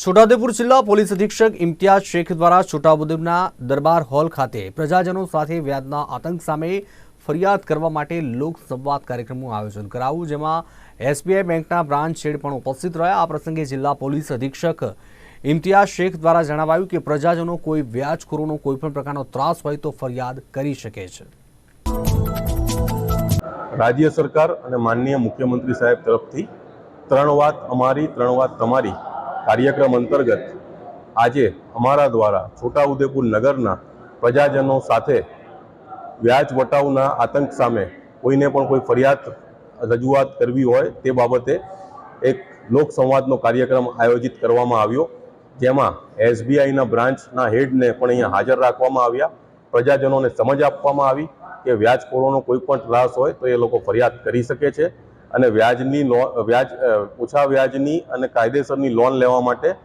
છોટાઉદેપુર જિલ્લા પોલીસ અધિક્ષક ઇમ્તિયાઝ શેખ દ્વારા છોટાઉદેપુરના દરબાર હોલ ખાતે પ્રજાજનો સાથે વ્યાજના આતંક સામે ફરિયાદ કરવા માટે લોક સંવાદ કાર્યક્રમનું આયોજન કરાવ્યું જેમાં એસબીઆઈ બેંકના બ્રાન્ચ હેડ પણ ઉપસ્થિત રહ્યા. આ પ્રસંગે જિલ્લા પોલીસ અધિક્ષક ઇમ્તિયાઝ શેખ દ્વારા જણાવાયું કે પ્રજાજનો કોઈ વ્યાજખોરોનો કોઈપણ પ્રકારનો ત્રાસ હોય તો ફરિયાદ કરી શકે છે. રાજ્ય સરકાર અને માનનીય મુખ્યમંત્રી સાહેબ તરફથી ત્રણ વાત અમારી, ત્રણ વાત તમારી. કાર્યક્રમ અંતર્ગત આજે અમારા દ્વારા છોટાઉદેપુર નગરના પ્રજાજનો સાથે વ્યાજ વટાવના આતંક સામે કોઈને પણ કોઈ ફરિયાદ રજૂઆત કરવી હોય તે બાબતે એક લોક સંવાદનો કાર્યક્રમ આયોજિત કરવામાં આવ્યો. જેમાં એસબીઆઈના બ્રાન્ચના હેડને પણ અહીંયા હાજર રાખવામાં આવ્યા. પ્રજાજનોને સમજ આપવામાં આવી કે વ્યાજખોરોનો કોઈ પણ ત્રાસ હોય તો એ લોકો ફરિયાદ કરી શકે છે. અને વ્યાજની લોન વ્યાજ ઓછા વ્યાજની અને કાયદેસરની લોન લેવા માટે